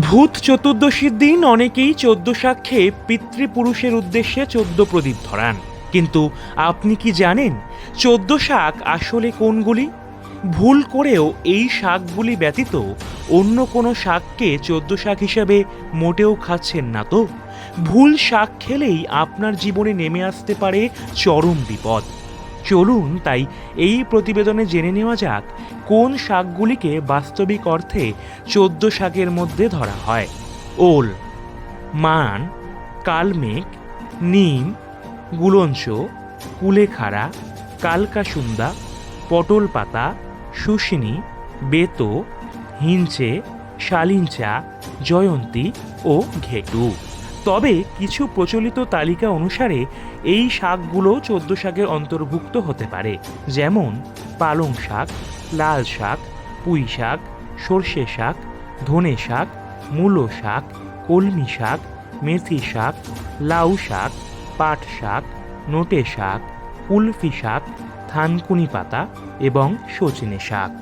ভূত চতুর্দশীর দিন অনেকেই চোদ্দ খেয়ে পিতৃপুরুষের উদ্দেশ্যে চোদ্দ প্রদীপ ধরান। কিন্তু আপনি কি জানেন চোদ্দ শাক আসলে কোনগুলি? ভুল করেও এই শাকগুলি ব্যতীত অন্য কোনো শাককে চোদ্দ শাক হিসাবে মোটেও খাচ্ছেন না তো? ভুল শাক খেলেই আপনার জীবনে নেমে আসতে পারে চরম বিপদ। চলুন তাই এই প্রতিবেদনে জেনে নেওয়া যাক কোন শাকগুলিকে বাস্তবিক অর্থে চোদ্দ শাকের মধ্যে ধরা হয়। ওল, মান, কালমেঘ, নিম, গুলঞ্চ, কুলেখাড়া, কালকাসুন্দা পটল পাতা শুশনি, বেতো, হিঞ্চে শালিঞ্চা জয়ন্তী ও ঘেটু। তবে কিছু প্রচলিত তালিকা অনুসারে এই শাকগুলো চোদ্দ শাকের অন্তর্ভুক্ত হতে পারে, যেমন পালং শাক, লাল শাক, পুঁই শাক, সর্ষে শাক, ধনে শাক, মূলো শাক, কলমি শাক, মেথি শাক, লাউ শাক, পাট শাক, নোটে শাক, কুলফি শাক, থানকুনি পাতা এবং সজনে শাক।